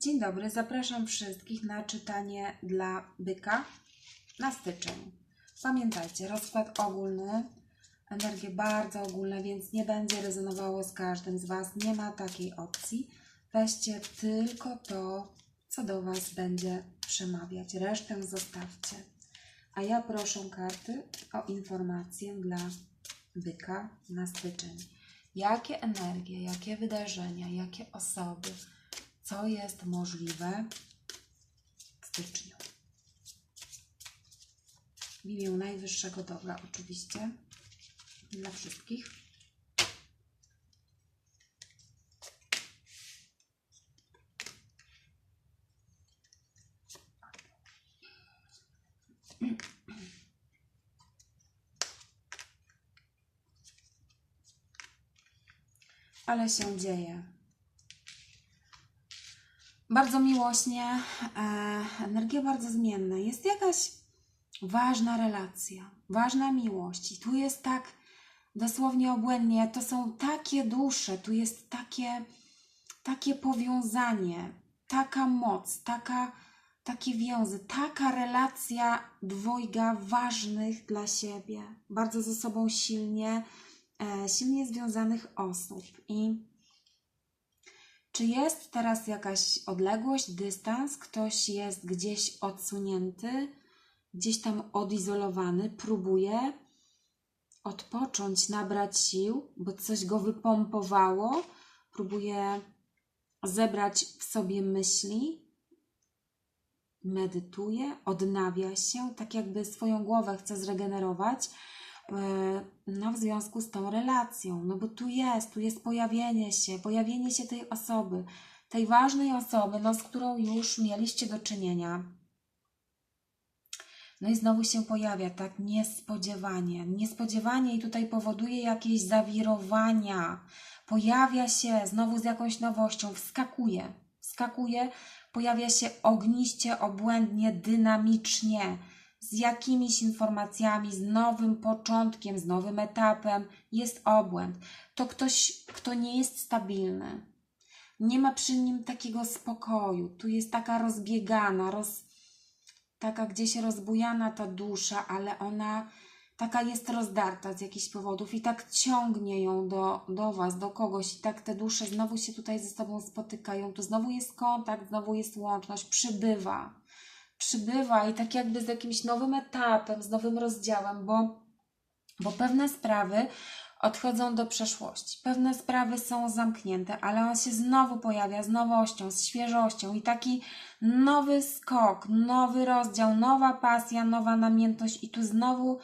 Dzień dobry, zapraszam wszystkich na czytanie dla byka na styczeń. Pamiętajcie, rozkład ogólny, energie bardzo ogólne, więc nie będzie rezonowało z każdym z Was. Nie ma takiej opcji. Weźcie tylko to, co do Was będzie przemawiać. Resztę zostawcie. A ja proszę karty o informację dla byka na styczeń. Jakie energie, jakie wydarzenia, jakie osoby, co jest możliwe w styczniu. W imię najwyższego dobra, oczywiście, dla wszystkich. Ale się dzieje. Bardzo miłośnie, e, energie bardzo zmienne. Jest jakaś ważna relacja, ważna miłość. I tu jest tak dosłownie obłędnie, to są takie dusze, tu jest takie, takie powiązanie, taka moc, taka, takie więzy, taka relacja dwojga ważnych dla siebie, bardzo ze sobą silnie, e, silnie związanych osób. I czy jest teraz jakaś odległość, dystans, ktoś jest gdzieś odsunięty, gdzieś tam odizolowany, próbuje odpocząć, nabrać sił, bo coś go wypompowało, próbuje zebrać w sobie myśli, medytuje, odnawia się, tak jakby swoją głowę chce zregenerować, no w związku z tą relacją, no bo tu jest, tu jest pojawienie się, pojawienie się tej osoby, tej ważnej osoby, no z którą już mieliście do czynienia. No i znowu się pojawia tak niespodziewanie, niespodziewanie i tutaj powoduje jakieś zawirowania. Pojawia się znowu z jakąś nowością, wskakuje, wskakuje, pojawia się ogniście, obłędnie, dynamicznie, z jakimiś informacjami, z nowym początkiem, z nowym etapem. Jest obłęd. To ktoś, kto nie jest stabilny. Nie ma przy nim takiego spokoju. Tu jest taka rozbiegana, roz, taka gdzieś rozbujana ta dusza, ale ona taka jest rozdarta z jakichś powodów i tak ciągnie ją do, do Was, do kogoś i tak te dusze znowu się tutaj ze sobą spotykają, tu znowu jest kontakt, znowu jest łączność, przybywa, przybywa i tak jakby z jakimś nowym etapem, z nowym rozdziałem, bo, bo pewne sprawy odchodzą do przeszłości. Pewne sprawy są zamknięte, ale on się znowu pojawia z nowością, z świeżością i taki nowy skok, nowy rozdział, nowa pasja, nowa namiętność i tu znowu,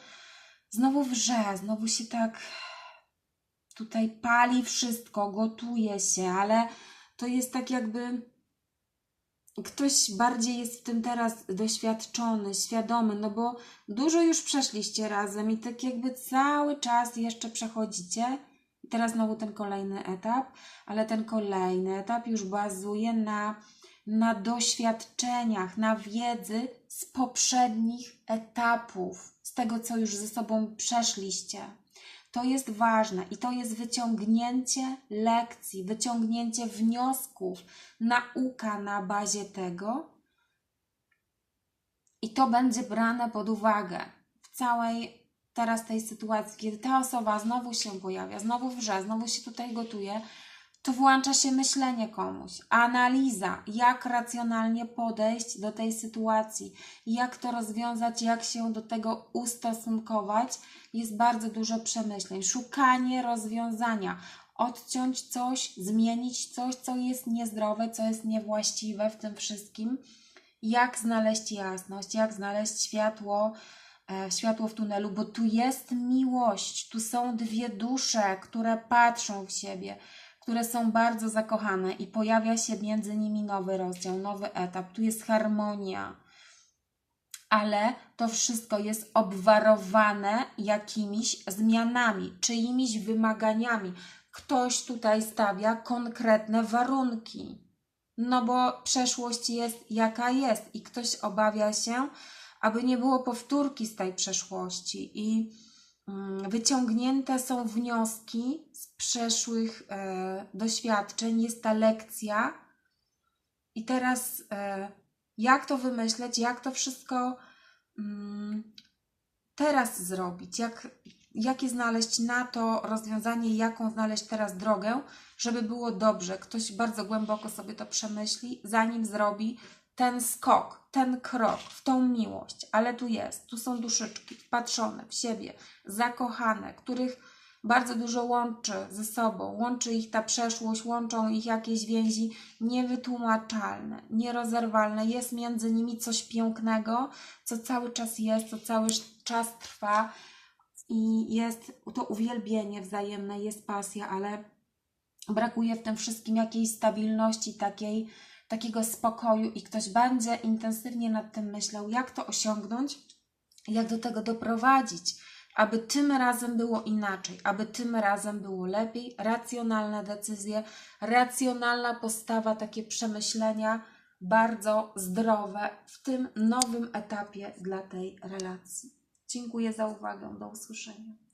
znowu wrze, znowu się tak tutaj pali wszystko, gotuje się, ale to jest tak jakby ktoś bardziej jest w tym teraz doświadczony, świadomy, no bo dużo już przeszliście razem i tak jakby cały czas jeszcze przechodzicie. I teraz znowu ten kolejny etap, ale ten kolejny etap już bazuje na, na doświadczeniach, na wiedzy z poprzednich etapów, z tego, co już ze sobą przeszliście. To jest ważne i to jest wyciągnięcie lekcji, wyciągnięcie wniosków, nauka na bazie tego. I to będzie brane pod uwagę w całej teraz tej sytuacji, kiedy ta osoba znowu się pojawia, znowu wrze, znowu się tutaj gotuje, to włącza się myślenie komuś, analiza, jak racjonalnie podejść do tej sytuacji, jak to rozwiązać, jak się do tego ustosunkować. Jest bardzo dużo przemyśleń, szukanie rozwiązania, odciąć coś, zmienić coś, co jest niezdrowe, co jest niewłaściwe w tym wszystkim. Jak znaleźć jasność, jak znaleźć światło, e, światło w tunelu, bo tu jest miłość, tu są dwie dusze, które patrzą w siebie które są bardzo zakochane i pojawia się między nimi nowy rozdział, nowy etap. Tu jest harmonia, ale to wszystko jest obwarowane jakimiś zmianami, czyimiś wymaganiami. Ktoś tutaj stawia konkretne warunki, no bo przeszłość jest jaka jest i ktoś obawia się, aby nie było powtórki z tej przeszłości i wyciągnięte są wnioski z przeszłych e, doświadczeń, jest ta lekcja, I teraz e, jak to wymyśleć, jak to wszystko mm, teraz zrobić, jak, jakie znaleźć na to rozwiązanie, jaką znaleźć teraz drogę, żeby było dobrze. Ktoś bardzo głęboko sobie to przemyśli, zanim zrobi ten skok, ten krok w tą miłość. Ale tu jest, tu są duszyczki wpatrzone w siebie, zakochane, których bardzo dużo łączy ze sobą, łączy ich ta przeszłość, łączą ich jakieś więzi niewytłumaczalne, nierozerwalne. Jest między nimi coś pięknego, co cały czas jest, co cały czas trwa i jest to uwielbienie wzajemne, jest pasja, ale brakuje w tym wszystkim jakiejś stabilności, takiej, takiego spokoju i ktoś będzie intensywnie nad tym myślał, jak to osiągnąć, jak do tego doprowadzić, aby tym razem było inaczej, aby tym razem było lepiej, racjonalne decyzje, racjonalna postawa, takie przemyślenia bardzo zdrowe w tym nowym etapie dla tej relacji. Dziękuję za uwagę. Do usłyszenia.